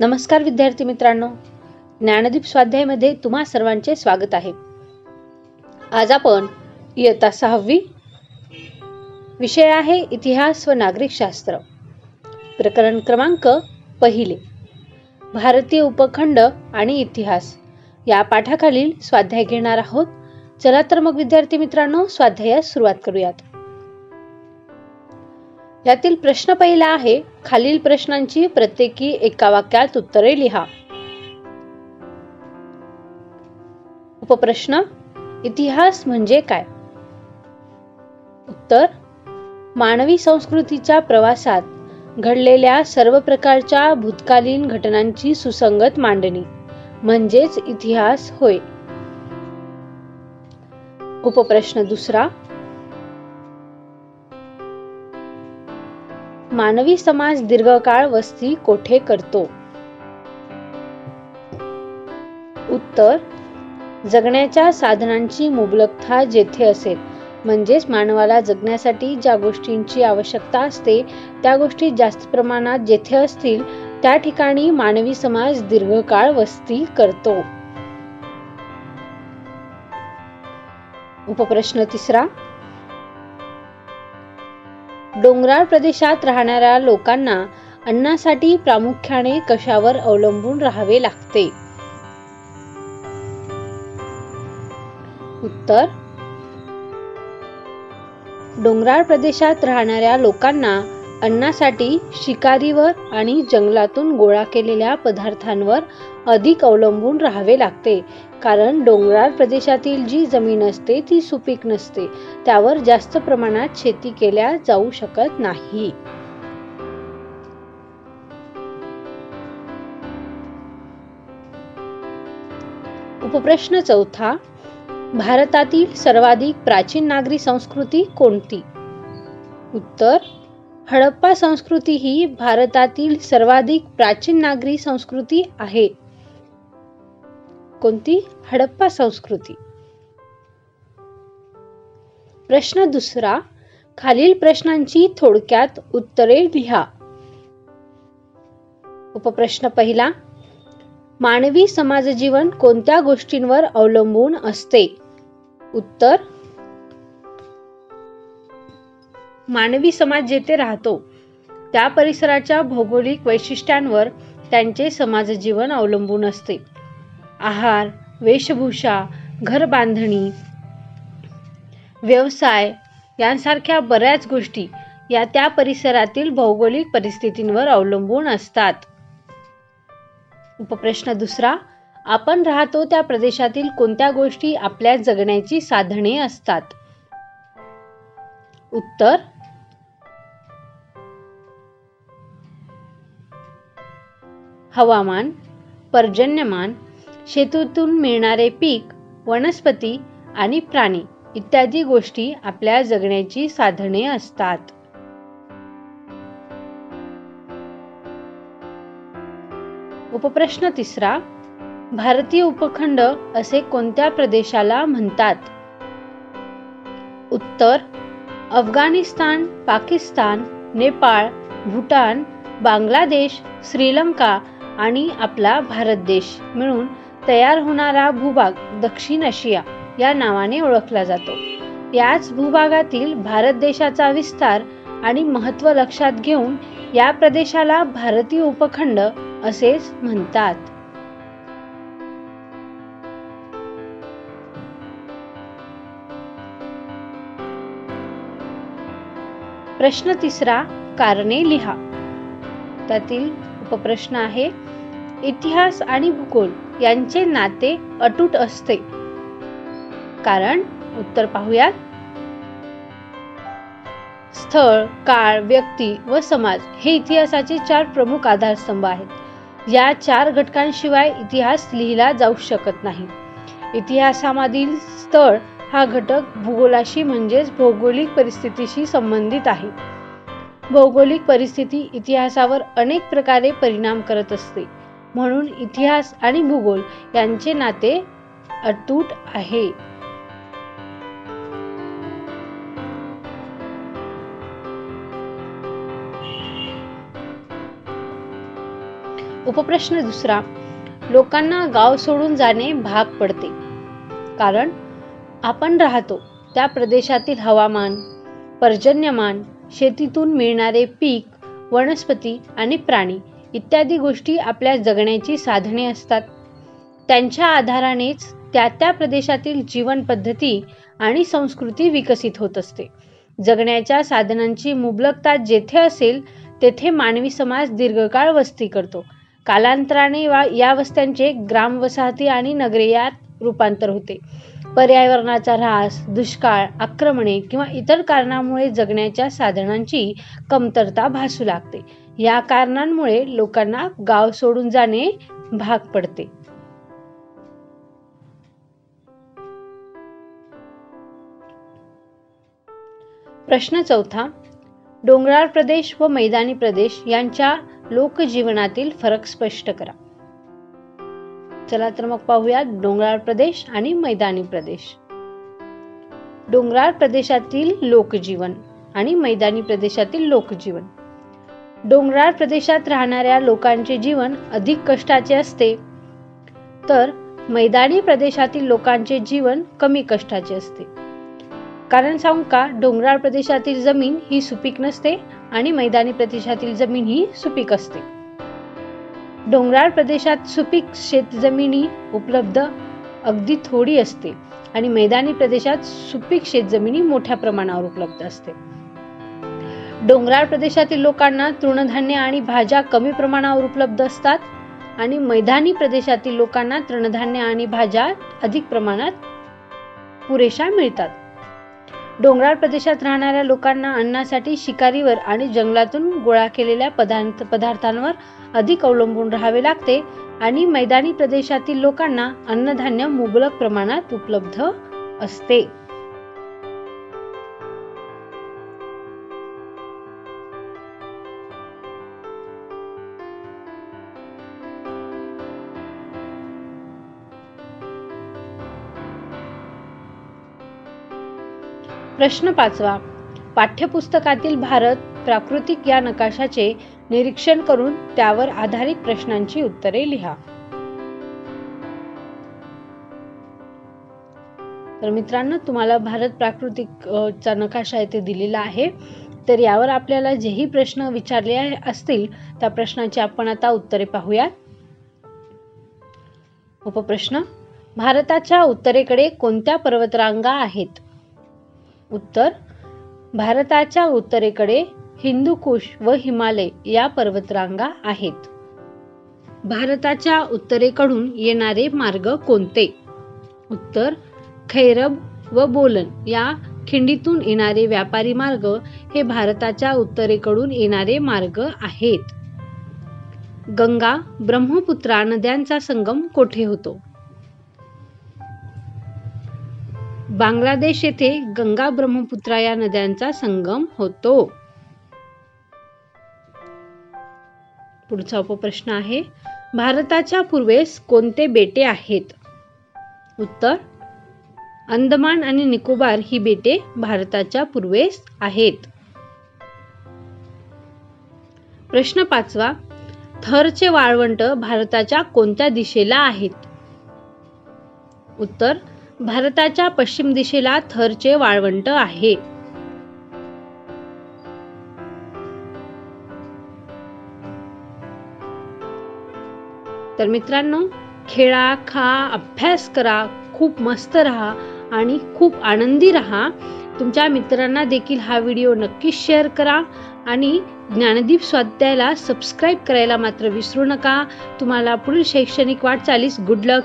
नमस्कार विद्यार्थी मित्रांनो. ज्ञानदीप स्वाध्यायमध्ये तुम्हा सर्वांचे स्वागत आहे. आज आपण इयत्ता सहावी विषय आहे इतिहास व नागरिकशास्त्र प्रकरण क्रमांक पहिले. भारतीय उपखंड आणि इतिहास. या पाठाखालील स्वाध्याय घेणार आहोत. चला तर मग विद्यार्थी मित्रांनो स्वाध्यायास सुरुवात करूयात. यातील प्रश्न पहिला आहे खालील प्रश्नांची प्रत्येकी एका वाक्यात उत्तरे लिहा. उपप्रश्न इतिहास म्हणजे काय? उत्तर मानवी संस्कृतीच्या प्रवासात घडलेल्या सर्व प्रकारच्या भूतकालीन घटनांची सुसंगत मांडणी म्हणजेच इतिहास होय. उपप्रश्न दुसरा मानवी समाज दीर्घकाळ वस्ती कोठे करतो? उत्तर जगण्याच्या साधनांची मुबलकता जेथे असेल म्हणजेच मानवाला जगण्यासाठी ज्या गोष्टींची आवश्यकता असते त्या गोष्टी जास्त प्रमाणात जेथे असतील त्या ठिकाणी मानवी समाज दीर्घकाळ वस्ती करतो. उपप्रश्न तिसरा डोंगराळ प्रदेशात राहणाऱ्या लोकांना अन्नासाठी प्रामुख्याने कशावर अवलंबून राहावे लागते? उत्तर डोंगराळ प्रदेशात राहणाऱ्या लोकांना अन्नासाठी शिकारीवर आणि जंगलातून गोळा केलेल्या पदार्थांवर अधिक अवलंबून राहावे लागते. कारण डोंगराळ प्रदेशातील जी जमीन असते ती सुपीक नसते. त्यावर जास्त प्रमाणात शेती केल्या जाऊ शकत नाही. उपप्रश्न चौथा भारतातील सर्वाधिक प्राचीन नागरी संस्कृती कोणती? उत्तर हडप्पा संस्कृती ही भारतातील सर्वाधिक प्राचीन नागरी संस्कृती आहे. कोणती? हडप्पा संस्कृती. प्रश्न दुसरा खालील प्रश्नांची थोडक्यात उत्तरे लिहा. उपप्रश्न पहिला मानवी समाजजीवन कोणत्या गोष्टींवर अवलंबून असते? उत्तर मानवी समाज जेथे राहतो त्या परिसराच्या भौगोलिक वैशिष्ट्यांवर त्यांचे समाजजीवन अवलंबून असते. आहार वेशभूषा घर बांधणी व्यवसाय यांसारख्या बऱ्याच गोष्टी या त्या परिसरातील भौगोलिक परिस्थितींवर अवलंबून असतात. उपप्रश्न दुसरा आपण राहतो त्या प्रदेशातील कोणत्या गोष्टी आपल्या जगण्याची साधने असतात? उत्तर हवामान पर्जन्यमान शेतीतून मिळणारे पीक वनस्पती आणि प्राणी इत्यादी गोष्टी आपल्या जगण्याची साधने असतात. उपप्रश्न तिसरा भारतीय उपखंड असे कोणत्या प्रदेशाला म्हणतात? उत्तर अफगाणिस्तान पाकिस्तान नेपाळ भूटान बांगलादेश श्रीलंका आणि आपला भारत देश. मिळून तयार होणारा भूभाग दक्षिण आशिया या नावाने ओळखला जातो. याच भूभागातील भारत देशाचा विस्तार आणि महत्त्व लक्षात घेऊन या प्रदेशाला भारतीय उपखंड असेच म्हणतात. प्रश्न तिसरा कारणे लिहा. त्यातील उपप्रश्न आहे इतिहास आणि भूगोल. यांचे नाते अटूट असते. कारण उत्तर पाहूयात. स्थळ काळ व्यक्ती व समाज हे इतिहासाचे चार प्रमुख आधारस्तंभ आहेत. या चार घटकांशिवाय इतिहास लिहिला जाऊ शकत नाही. इतिहासामधील स्थळ हा घटक भूगोलाशी म्हणजेच भौगोलिक परिस्थितीशी संबंधित आहे. भौगोलिक परिस्थिती इतिहासावर अनेक प्रकारे परिणाम करत असते. म्हणून इतिहास आणि भूगोल यांचे नाते अतूट आहे. उपप्रश्न दुसरा लोकांना गाव सोडून जाणे भाग पडते. कारण आपण राहतो त्या प्रदेशातील हवामान पर्जन्यमान शेतीतून मिळणारे पीक वनस्पती आणि प्राणी इत्यादी गोष्टी आपल्या जगण्याची साधने असतात. त्यांच्या आधारानेच त्या त्या प्रदेशातील जीवन पद्धती आणि संस्कृती विकसित होत असते. जगण्याच्या साधनांची मुबलकता जेथे असेल तेथे मानवी समाज दीर्घकाळ वस्ती करतो. कालांतराने वा या वस्त्यांचे ग्रामवसाहती आणि नगरे यात रूपांतर होते. पर्यावरणाचा ऱ्हास दुष्काळ आक्रमणे किंवा इतर कारणामुळे जगण्याच्या साधनांची कमतरता भासू लागते. या कारणांमुळे लोकांना गाव सोडून जाणे भाग पडते. प्रश्न चौथा. डोंगराळ प्रदेश व मैदानी प्रदेश यांच्या लोकजीवनातील फरक स्पष्ट करा. चला तर मग पाहूया डोंगराळ प्रदेश आणि मैदानी प्रदेश. डोंगराळ प्रदेशातील लोकजीवन आणि मैदानी प्रदेशातील लोकजीवन. डोंगराळ प्रदेशात राहणाऱ्या लोकांचे जीवन अधिक कष्टाचे असते. तर मैदानी प्रदेशातील लोकांचे जीवन कमी कष्टाचे असते. कारण सांगू का डोंगराळ प्रदेशातील जमीन ही सुपीक नसते आणि मैदानी प्रदेशातील जमीन ही सुपीक असते. डोंगराळ प्रदेशात सुपीक शेतजमिनी उपलब्ध अगदी थोडी असते आणि मैदानी प्रदेशात सुपीक शेतजमिनी मोठ्या प्रमाणावर उपलब्ध असते. डोंगराळ प्रदेशातील लोकांना तृणधान्य आणि भाज्या कमी प्रमाणावर उपलब्ध असतात आणि मैदानी प्रदेशातील लोकांना तृणधान्य आणि भाज्या अधिक प्रमाणात पुरेशा मिळतात. डोंगराळ प्रदेशात राहणाऱ्या लोकांना अन्नासाठी शिकारीवर आणि जंगलातून गोळा केलेल्या पदार्थ पदार्थांवर अधिक अवलंबून राहावे लागते आणि मैदानी प्रदेशातील लोकांना अन्नधान्य मुबलक प्रमाणात उपलब्ध असते. प्रश्न पाचवा. पाठ्यपुस्तकातील भारत प्राकृतिक या नकाशाचे निरीक्षण करून त्यावर आधारित प्रश्नांची उत्तरे लिहा. तर मित्रांनो तुम्हाला भारत प्राकृतिक चा नकाशा येथे दिलेला आहे. तर यावर आपल्याला जेही प्रश्न विचारले असतील त्या प्रश्नाची आपण आता उत्तरे पाहूयात. उपप्रश्न. भारताच्या उत्तरेकडे कोणत्या पर्वतरांगा आहेत? उत्तर भारताच्या उत्तरेकडे हिंदुकुश व हिमालय या पर्वतरांगा आहेत. भारताच्या उत्तरेकडून येणारे मार्ग कोणते? उत्तर खैरब व बोलन या खिंडीतून येणारे व्यापारी मार्ग हे भारताच्या उत्तरेकडून येणारे मार्ग आहेत. गंगा ब्रह्मपुत्रा नद्यांचा संगम कोठे होतो? बांगलादेश येथे गंगा ब्रह्मपुत्रा या नद्यांचा संगम होतो. पुढचा उपप्रश्न आहे भारताच्या पूर्वेस कोणते बेटे आहेत? उत्तर अंदमान आणि निकोबार ही बेटे भारताच्या पूर्वेस आहेत. प्रश्न पाचवा थरचे वाळवंट भारताच्या कोणत्या दिशेला आहेत? उत्तर भारताच्या पश्चिम दिशेला थरचे वाळवंट आहे. तर मित्रांनो खेळा खा अभ्यास करा खूप मस्त राहा आणि खूप आनंदी राहा. तुमच्या मित्रांना देखील हा व्हिडिओ नक्कीच शेअर करा आणि ज्ञानदीप स्वाध्यायला सबस्क्राईब करायला मात्र विसरू नका. तुम्हाला पुढील शैक्षणिक वाटचालीस गुड लक